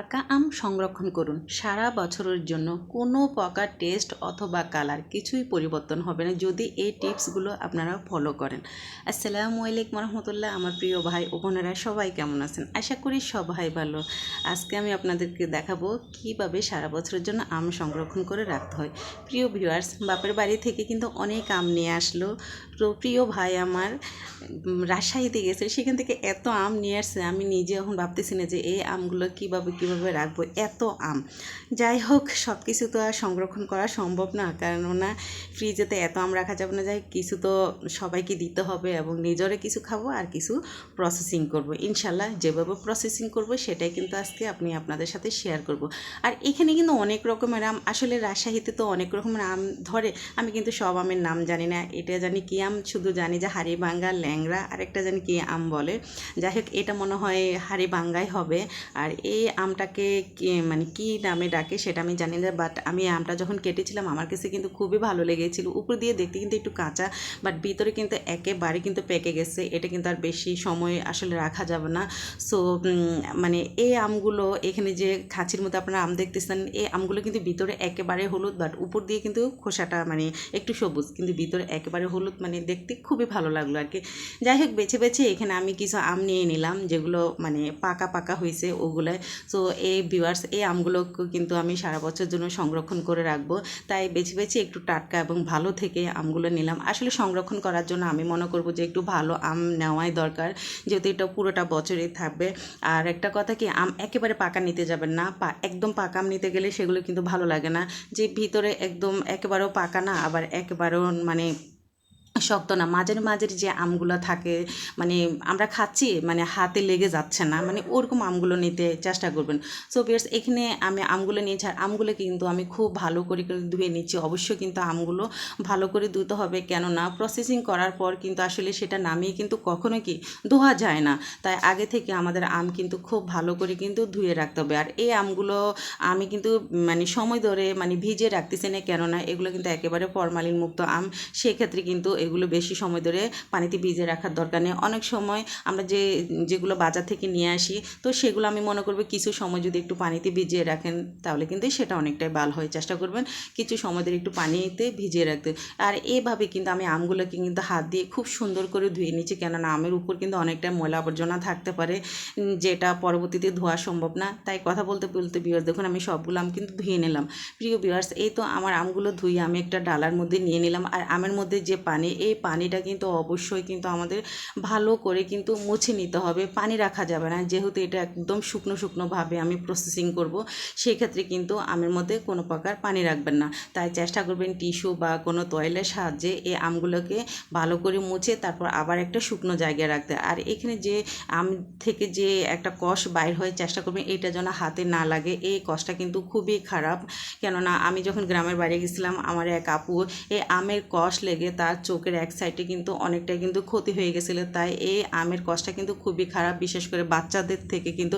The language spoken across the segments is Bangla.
পাকা আম সংরক্ষণ করুন। সারা বছরের জন্য কোনো প্রকার টেস্ট অথবা কালার কিছুই পরিবর্তন হবে না, যদি এই টিপসগুলো আপনারা ফলো করেন। আসসালামু আলাইকুম রহমতুল্লাহ। আমার প্রিয় ভাই ও বোনেরা, সবাই কেমন আছেন? আশা করি সবাই ভালো। আজকে আমি আপনাদেরকে দেখাবো কীভাবে সারা বছরের জন্য আম সংরক্ষণ করে রাখতে হয়। প্রিয় ভিউয়ার্স বাপের বাড়ি থেকে কিন্তু অনেক আম নিয়ে আসলো। তো প্রিয় ভাই আমার রাজশাহীতে গেছে, সেখান থেকে এত আম নিয়ে আসছে। আমি নিজে এখন ভাবতেছি না যে এই আমগুলো কীভাবে কীভাবে রাখব? এত আম। যাই হোক সব কিছু তো আর সংরক্ষণ করা সম্ভব না। কেননা ফ্রিজেতে এত আম রাখা যাবে না। যাই কিছু তো সবাইকে দিতে হবে এবং নিজরে কিছু খাব আর কিছু প্রসেসিং করব। ইনশাল্লাহ যেভাবে প্রসেসিং করব, সেটাই কিন্তু আজকে আপনি আপনাদের সাথে শেয়ার করব। আর এখানে কিন্তু অনেক রকমের আম। আসলে রাজশাহীতে তো অনেক রকমের আম ধরে। আমি কিন্তু সব আমের নাম জানি না। এটা জানি কি আম? শুধু জানি যে হাড়িভাঙ্গা ল্যাংড়া, আরেকটা জানি কি আম বলে। যাই হোক, এটা মনে হয় হাড়িভাঙ্গাই হবে। আর এই আমটাকে মানে কি নামে ডাকে সেটা আমি জানি না বাট আমি আমটা যখন কেটেছিলাম, আমার কাছে কিন্তু খুবই ভালো লেগেছিল। উপর দিয়ে দেখতে কিন্তু একটু কাঁচা বাট ভিতরে কিন্তু একেবারে কিন্তু পেকে গেছে। এটা কিন্তু আর বেশি সময় আসলে রাখা যাবে না। সো মানে এই আমগুলো, এখানে যে খাঁচির মধ্যে আপনারা আম দেখতেছেন, এই আমগুলো কিন্তু ভিতরে একেবারে হলুদ বাট উপর দিয়ে কিন্তু খোসাটা মানে একটু সবুজ, কিন্তু ভিতরে একেবারে হলুদ মানে দেখতে খুবই ভালো লাগল আর কি। যাই হোক, বেছে বেছে এখানে আমি কিছু আম নিয়ে নিলাম, যেগুলো মানে পাকা পাকা হয়েছে ওগুলো সো এই ভিউয়ার্স এই আমগুলো কিন্তু আমি সারা বছর জন্য সংরক্ষণ করে রাখব। তাই বেছে বেছে একটু টাটকা এবং ভালো থেকে আমগুলো নিলাম। আসলে সংরক্ষণ করার জন্য আমি মনে করব যে একটু ভালো আম নেওয়াই দরকার, যেহেতু এটা পুরোটা বছরই থাকবে। আর একটা কথা কি, আম একেবারে পাকা নিতে যাবেন না। একদম পাকা আম নিতে গেলে সেগুলো কিন্তু ভালো লাগে না। যে ভিতরে একদম একেবারেও পাকা না, আবার একেবারেও মানে শক্ত না, মাঝের মাঝের যে আমগুলো থাকে মানে আমরা খাচ্ছি মানে হাতে লেগে যাচ্ছে না মানে ওরকম আমগুলো নিতে চেষ্টা করবেন। সো বিয়ার্স এখানে আমি আমগুলো নিয়েছি, আর আমগুলো কিন্তু আমি খুব ভালো করে ধুয়ে নিচ্ছি। অবশ্যই কিন্তু আমগুলো ভালো করে ধুতে হবে, কেননা প্রসেসিং করার পর কিন্তু আসলে সেটা নামিয়ে কিন্তু কখনো কি ধোয়া যায় না। তাই আগে থেকে আমাদের আম কিন্তু খুব ভালো করে কিন্তু ধুয়ে রাখতে হবে। আর এই আমগুলো আমি কিন্তু মানে সময় ধরে মানে ভিজে রাখতেছি না, কেননা এগুলো কিন্তু একেবারে ফরমালিন মুক্ত আম। সেক্ষেত্রে কিন্তু এগুলো বেশি সময় ধরে পানিতে ভিজে রাখার দরকার নেই। অনেক সময় আমরা যে, যেগুলো বাজার থেকে নিয়ে আসি, তো সেগুলো আমি মনে করব কিছু সময় যদি একটু পানিতে ভিজিয়ে রাখেন, তাহলে কিন্তু সেটা অনেকটাই ভালো হয়। চেষ্টা করবেন কিছু সময় ধরে একটু পানিতে ভিজিয়ে রাখতে। আর এভাবে কিন্তু আমি আমগুলোকে কিন্তু হাত দিয়ে খুব সুন্দর করে ধুয়ে নিচ্ছি, কেননা আমের উপর কিন্তু অনেকটা ময়লা আবর্জনা থাকতে পারে যেটা পরবর্তীতে ধোয়া সম্ভব না। তাই কথা বলতে বলতে বিয়ার্স দেখুন আমি সবগুলো আম কিন্তু ধুয়ে নিলাম। প্রিয় বিয়ার্স এই তো আমার আমগুলো ধুয়ে আমি একটা ডালার মধ্যে নিয়ে নিলাম। আর আমের মধ্যে যে পানি এই পানিটা কিন্তু অবশ্যই কিন্তু আমাদের ভালো করে কিন্তু মুছে নিতে হবে, পানি রাখা যাবে না। যেহেতু এটা একদম শুকনো, শুকনোভাবে আমি প্রসেসিং করব, সেক্ষেত্রে কিন্তু আমের মধ্যে কোনো প্রকার পানি রাখবেন না। তাই চেষ্টা করবেন টিস্যু বা কোনো তয়েলের সাহায্যে এই আমগুলোকে ভালো করে মুছে তারপর আবার একটা শুকনো জায়গায় রাখতে। আর এখানে যে আম থেকে যে একটা কষ বাইর হয়ে, চেষ্টা করবেন এটা যেন হাতে না লাগে। এই কষটা কিন্তু খুবই খারাপ। কেননা আমি যখন গ্রামের বাড়ি গেছিলাম, আমার এক আপু, এই আমের কষ লেগে তার চোখের এক সাইডে কিন্তু অনেকটা কিন্তু ক্ষতি হয়ে গেছিল। তাই এই আমের কষটা কিন্তু খুবই খারাপ, বিশেষ করে বাচ্চাদের থেকে কিন্তু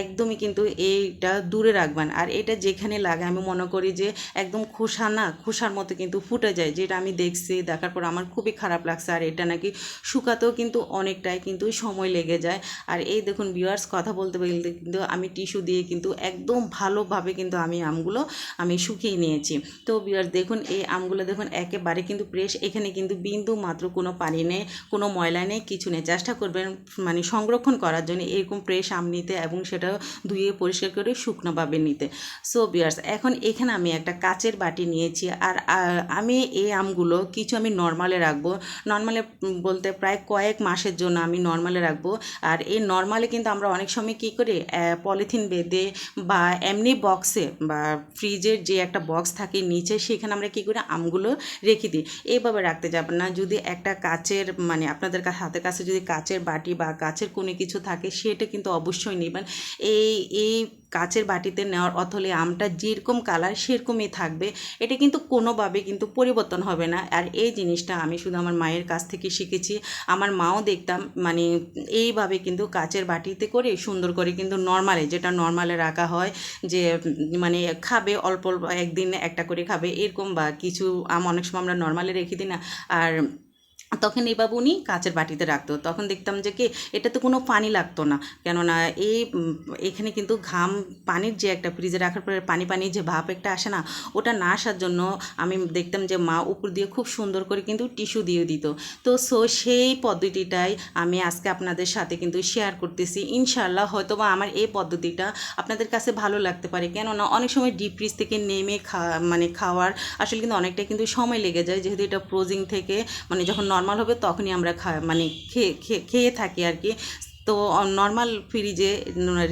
একদমই কিন্তু এইটা দূরে রাখবেন। আর এটা যেখানে লাগে, আমি মনে করি যে একদম খোসা না, খোসার মতো কিন্তু ফুটে যায়, যেটা আমি দেখছি, দেখার পর আমার খুবই খারাপ লাগছে। আর এটা নাকি শুকাতেও কিন্তু অনেকটাই কিন্তু সময় লেগে যায়। আর এই দেখুন ভিউয়ার্স কথা বলতে বলতে কিন্তু আমি টিস্যু দিয়ে কিন্তু একদম ভালোভাবে কিন্তু আমি আমগুলো আমি শুকিয়ে নিয়েছি। তো ভিউয়ার্স দেখুন এই আমগুলো দেখুন একেবারে কিন্তু প্রেস এখানে কিন্তু বিন্দু মাত্র কোনো পানি নেই, কোনো ময়লা নেই, কিছু নেই। চেষ্টা করবেন মানে সংরক্ষণ করার জন্য এরকম ফ্রেশ আম নিতে এবং সেটা ধুয়ে পরিষ্কার করে শুকনোভাবে নিতে। সো বিয়ার্স এখন এখানে আমি একটা কাচের বাটি নিয়েছি আর আমি এই আমগুলো কিছু আমি নর্মালে রাখব। নর্মালে বলতে প্রায় কয়েক মাসের জন্য আমি নর্মালে রাখব। আর এই নর্মালে কিন্তু আমরা অনেক সময় কী করি পলিথিন বেঁধে বা এমনি বক্সে বা ফ্রিজের যে একটা বক্স থাকে নিচে, সেখানে আমরা কী করি, আমগুলো রেখে দিই। এইভাবে রাখতে যাবেন না যদি একটা কাচের মানে আপনাদের হাতের কাছে যদি কাচের বাটি বা কাচের কোনো কিছু থাকে, সেটা কিন্তু অবশ্যই নেবেন। এই এই কাচের বাটিতে নেওয়ার অথলে আমটা যেরকম কালার সেরকমই থাকবে। এটা কিন্তু কোনোভাবে কিন্তু পরিবর্তন হবে না। আর এই জিনিসটা আমি শুধু আমার মায়ের কাছ থেকে শিখেছি। আমার মাও দেখতাম মানে এইভাবে কিন্তু কাচের বাটিতে করে সুন্দর করে কিন্তু নর্মালে যেটা নর্মালে রাখা হয়, যে মানে খাবে অল্প অল্প একদিন একটা করে খাবে, এরকম বা কিছু আম অনেক সময় আমরা নর্মালে রেখে দিই না। আর তখন এইভাবে উনি কাঁচের বাটিতে রাখতো। তখন দেখতাম যে কি এটাতে কোনো পানি লাগতো না। কেননা এই এখানে কিন্তু ঘাম পানির যে একটা ফ্রিজে রাখার পরে পানি পানি যে ভাব একটা আসে না, ওটা না আসার জন্য আমি দেখতাম যে মা উপর দিয়ে খুব সুন্দর করে কিন্তু টিস্যু দিয়ে দিত। তো, সো সেই পদ্ধতিটাই আমি আজকে আপনাদের সাথে কিন্তু শেয়ার করতেছি। ইনশাল্লাহ হয়তো বা আমার এই পদ্ধতিটা আপনাদের কাছে ভালো লাগতে পারে। কেননা অনেক সময় ডিপ ফ্রিজ থেকে নেমে খা মানে খাওয়ার আসলে কিন্তু অনেকটা কিন্তু সময় লেগে যায়। যেহেতু এটা ফ্রোজিং থেকে মানে যখন নর্মাল হবে তখনই আমরা খা মানে খেয়ে- খেয়ে থাকি আর কি। তো নর্মাল ফ্রিজে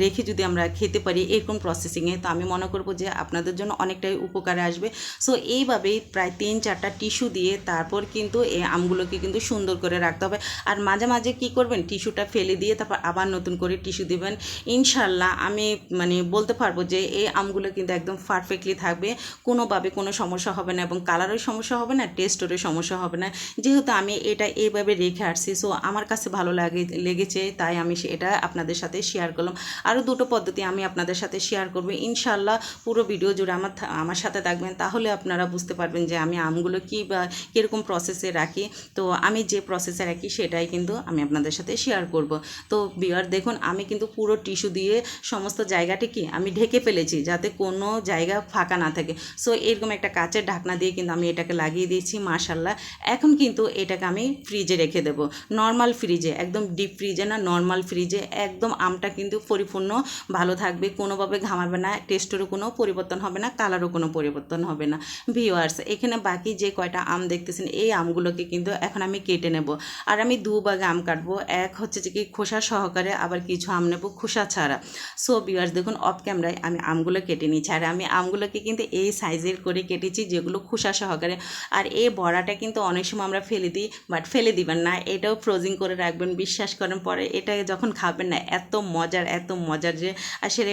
রেখে যদি আমরা খেতে পারি এরকম প্রসেসিংয়ে তো আমি মনে করব যে আপনাদের জন্য অনেকটাই উপকারে আসবে। সো এইভাবেই প্রায় তিন চারটা টিস্যু দিয়ে তারপর কিন্তু এই আমগুলোকে কিন্তু সুন্দর করে রাখতে হবে। আর মাঝে মাঝে কি করবেন? টিস্যুটা ফেলে দিয়ে তারপর আবার নতুন করে টিস্যু দেবেন। ইনশাল্লাহ আমি মানে বলতে পারব যে এই আমগুলো কিন্তু একদম পারফেক্টলি থাকবে। কোনোভাবে কোনো সমস্যা হবে না এবং কালারের সমস্যা হবে না টেস্টেরও সমস্যা হবে না। যেহেতু আমি এটা এইভাবে রেখে আসছি সো আমার কাছে ভালো লাগে, লেগেছে, তাই আমি এটা আপনাদের সাথে শেয়ার করলাম। আরও দুটো পদ্ধতি আমি আপনাদের সাথে শেয়ার করব। ইনশাল্লাহ পুরো ভিডিও জুড়ে আমার আমার সাথে থাকবেন। তাহলে আপনারা বুঝতে পারবেন যে আমি আমগুলো কী বা কীরকম প্রসেসে রাখি। তো আমি যে প্রসেসে রাখি সেটাই কিন্তু আমি আপনাদের সাথে শেয়ার করব। তো বিয়ার দেখুন, আমি কিন্তু পুরো টিস্যু দিয়ে সমস্ত জায়গাটি কি আমি ঢেকে ফেলেছি যাতে কোনো জায়গা ফাঁকা না থাকে। সো এরকম একটা কাচের ঢাকনা দিয়ে কিন্তু আমি এটাকে লাগিয়ে দিয়েছি মাশাল্লাহ এখন কিন্তু এটাকে আমি ফ্রিজে রেখে দেব। নর্মাল ফ্রিজে একদম ডিপ ফ্রিজে না নর্মাল ফ্রিজে একদম আমটা কিন্তু পরিপূর্ণ ভালো থাকবে, কোনোভাবে ঘামাবে না টেস্টেরও কোনো পরিবর্তন হবে না কালারও কোনো পরিবর্তন হবে না। ভিওয়ার্স এখানে বাকি যে কয়টা আম দেখতেছেন, এই আমগুলোকে কিন্তু এখন আমি কেটে নেব। আর আমি দু ভাগে আম কাটবো, এক হচ্ছে যে কি খোসা সহকারে আবার কিছু আম নেব খোসা ছাড়া। সো ভিওয়ার্স দেখুন অফ ক্যামেরায় আমি আমগুলো কেটে নিচ্ছি। আর আমি আমগুলোকে কিন্তু এই সাইজের করে কেটেছি যেগুলো খোসা সহকারে। আর এই বড়াটা কিন্তু অনেক সময় আমরা ফেলে দিই বাট ফেলে দিবেন না। এটাও ফ্রোজিং করে রাখবেন, বিশ্বাস করেন, পরে এটা যখন খাবেন না, এত মজার এত মজার যে আসলে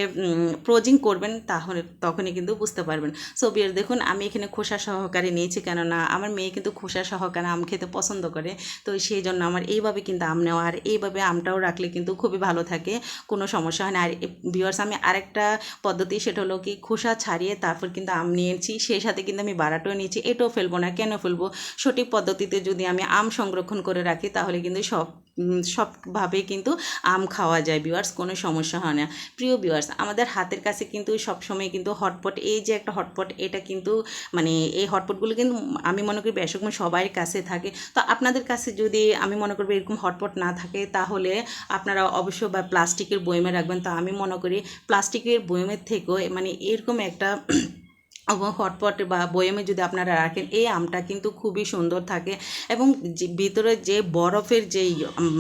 ফ্রোজিং করবেন তাহলে তখনই কিন্তু বুঝতে পারবেন। সো বিয়ার দেখুন, আমি এখানে খোসা সহকারে নিয়েছি কেননা আমার মেয়ে কিন্তু খোসা সহকারে আম খেতে পছন্দ করে। তো সেই জন্য আমার এইভাবে কিন্তু আম নেওয়া আর এইভাবে আমটাও রাখলে কিন্তু খুবই ভালো থাকে, কোনো সমস্যা হয় না। আর বিয়ার্স, আমি আরেকটা পদ্ধতি, সেটা হলো কি, খোসা ছাড়িয়ে তারপর কিন্তু আম নিয়েছি, সেই সাথে কিন্তু আমি বাড়াটাও নিয়েছি। এটাও ফেলব না, কেন ফেলব? সঠিক পদ্ধতিতে যদি আমি আম সংরক্ষণ করে রাখি, তাহলে কিন্তু সব সবভাবে কিন্তু আম খাওয়া যায় বিওয়ার্স কোনো সমস্যা হয় না। প্রিয় বিওয়ার্স আমাদের হাতের কাছে কিন্তু সবসময় কিন্তু হটপট এই যে একটা হটপট এটা কিন্তু মানে এই হটপটগুলো কিন্তু আমি মনে করি বেশকম সবার কাছে থাকে। তো আপনাদের কাছে যদি আমি মনে করব এরকম হটপট না থাকে, তাহলে আপনারা অবশ্যই বা প্লাস্টিকের বয়মে রাখবেন। তো আমি মনে করি প্লাস্টিকের বয়মের থেকেও মানে এরকম একটা হটপট বা বয়মে যদি আপনারা রাখেন, এই আমটা কিন্তু খুবই সুন্দর থাকে। এবং ভিতরে যে বরফের যে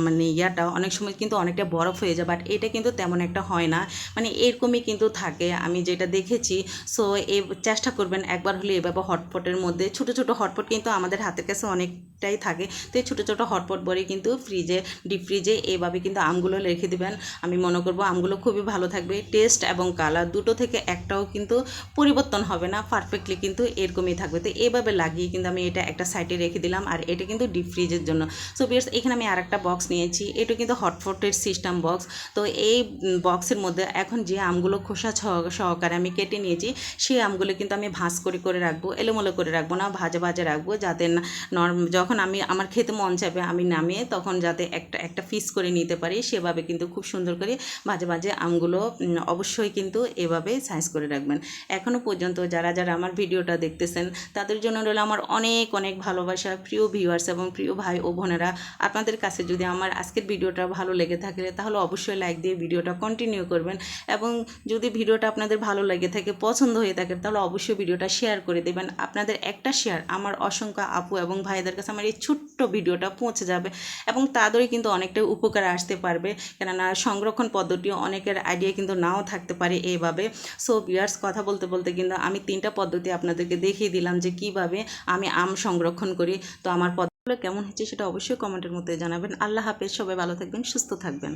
মানে ইয়াটা অনেক সময় কিন্তু অনেকটা বরফ হয়ে যায় বাট এটা কিন্তু তেমন একটা হয় না। মানে এরকমই কিন্তু থাকে, আমি যেটা দেখেছি। সো এ, চেষ্টা করবেন একবার হলে এভাবে হটপটের মধ্যে। ছোট ছোট হটপট কিন্তু আমাদের হাতের কাছে অনেকটাই থাকে। তো এই ছোটো ছোটো হটপট ভরে কিন্তু ফ্রিজে ডিপ ফ্রিজে এভাবে কিন্তু আমগুলো রেখে দেবেন। আমি মনে করব আমগুলো খুবই ভালো থাকবে টেস্ট এবং কালার দুটো থেকে একটাও কিন্তু পরিবর্তন হবে না। পারফেক্টলি কিন্তু এরকমই থাকবে। তো এভাবে লাগিয়ে কিন্তু আমি এটা একটা সাইডে রেখে দিলাম আর এটা কিন্তু ডিপ ফ্রিজের জন্য। সো বিয়ার্স এখানে আমি আরেকটা বক্স নিয়েছি। এটা কিন্তু হটফটের সিস্টেম বক্স তো এই বক্সের মধ্যে এখন যে আমগুলো খোসা সহ- সহকারে আমি কেটে নিয়েছি, সেই আমগুলো কিন্তু আমি ভাঁজ করে করে রাখব, এলোমেলো করে রাখব না, ভাজা ভাজা রাখব যাতে না নর্ম যখন আমি, আমার খেতে মন চাবে আমি নামিয়ে তখন যাতে একটা একটা পিস করে নিতে পারি। সেভাবে কিন্তু খুব সুন্দর করে মাঝে মাঝে আমগুলো অবশ্যই কিন্তু এভাবে সাইজ করে রাখবেন। এখনও পর্যন্ত যারা যারা যারা আমার ভিডিওটা দেখতেছেন, তাদের জন্য রইল আমার অনেক অনেক ভালোবাসা, প্রিয় ভিউয়ার্স এবং প্রিয় ভাই ও বোনেরা। আপনাদের কাছে যদি আমার আজকের ভিডিওটা ভালো লেগে থাকে, তাহলে অবশ্যই লাইক দিয়ে ভিডিওটা কন্টিনিউ করবেন। এবং যদি ভিডিওটা আপনাদের ভালো লেগে থাকে, পছন্দ হয়ে থাকে, তাহলে অবশ্যই ভিডিওটা শেয়ার করে দেবেন। আপনাদের একটা শেয়ার আমার অসংখ্য আপু এবং ভাইদের কাছে আমার এই ছোট্ট ভিডিওটা পৌঁছে যাবে এবং তাদেরই কিন্তু অনেকটা উপকার আসতে পারবে। কেননা সংরক্ষণ পদ্ধতি অনেকের আইডিয়া কিন্তু নাও থাকতে পারে এইভাবে সো বিয়ার্স কথা বলতে বলতে কিন্তু আমি তিনটা পদ্ধতি আপনাদেরকে দেখিয়ে দিলাম যে কীভাবে আমি আম সংরক্ষণ করি। তো আমার পদ্ধতিগুলো কেমন হচ্ছে সেটা অবশ্যই কমেন্টের মধ্যে জানাবেন। আল্লাহ হাফেজ, সবাই ভালো থাকবেন, সুস্থ থাকবেন।